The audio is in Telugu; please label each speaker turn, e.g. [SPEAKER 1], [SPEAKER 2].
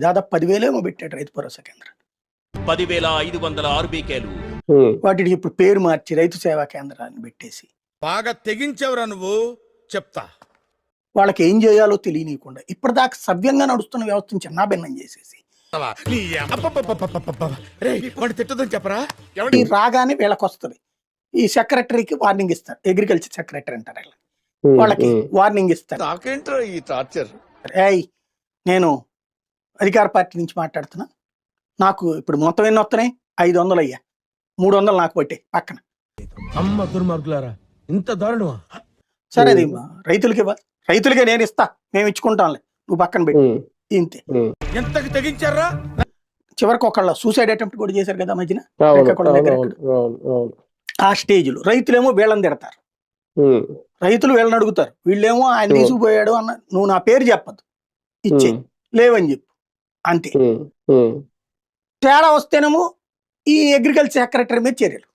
[SPEAKER 1] దాదాపు పదివేలేమో పెట్టాడు రైతు భరోసా కేంద్రాలు.
[SPEAKER 2] పదివేల ఐదు వందల ఆర్బీకేలు
[SPEAKER 1] వాటికి ఇప్పుడు పేరు మార్చి రైతు సేవా కేంద్రాన్ని పెట్టేసి.
[SPEAKER 3] బాగా తెగించావురా నువ్వు? చెప్తా.
[SPEAKER 1] వాళ్ళకి ఏం చేయాలో తెలియనీయకుండా ఇప్పటిదాకా సవ్యంగా నడుస్తున్న వ్యవస్థను చిన్నాభిన్నం చేసేసి.
[SPEAKER 3] చెప్పరా?
[SPEAKER 1] రాగానే వీళ్ళకి వస్తుంది ఈ సెక్రటరీకి వార్నింగ్ ఇస్తారు. అగ్రికల్చర్ సెక్రటరీ అంటారు వాళ్ళకి వార్నింగ్ ఇస్తారు.
[SPEAKER 3] నాకేంట్రా ఈ టార్చర్?
[SPEAKER 1] ఏయ్ నేను అధికార పార్టీ నుంచి మాట్లాడుతున్నా. నాకు ఇప్పుడు మొత్తం ఎన్ని వస్తున్నాయి? ఐదు వందలు అయ్యా మూడు వందలు నాకు పట్టే పక్కన.
[SPEAKER 4] అమ్మ దుర్మార్గులారా ఇంత దారుణమా?
[SPEAKER 1] సరే అది రైతులకి రైతులకే నేను ఇస్తా. మేము ఇచ్చుకుంటాంలే. నువ్వు పక్కన పెట్టి. ఇంతే.
[SPEAKER 3] ఎంతకి తెగించారా?
[SPEAKER 1] చివరికి ఒకళ్ళ సూసైడ్ అటెంప్ట్ కూడా చేశారు కదా మధ్యన? దగ్గర ఆ స్టేజ్లో రైతులేమో వీళ్ళని తిడతారు. రైతులు వీళ్ళని అడుగుతారు. వీళ్ళేమో ఆయన. తీసుకుపోయాడు అన్న నువ్వు నా పేరు చెప్పదు ఇచ్చే. లేవని చెప్పు. అంతే. తేడా వస్తేనేమో ఈ అగ్రికల్చర్ సెక్రటరీ మీద చర్యలు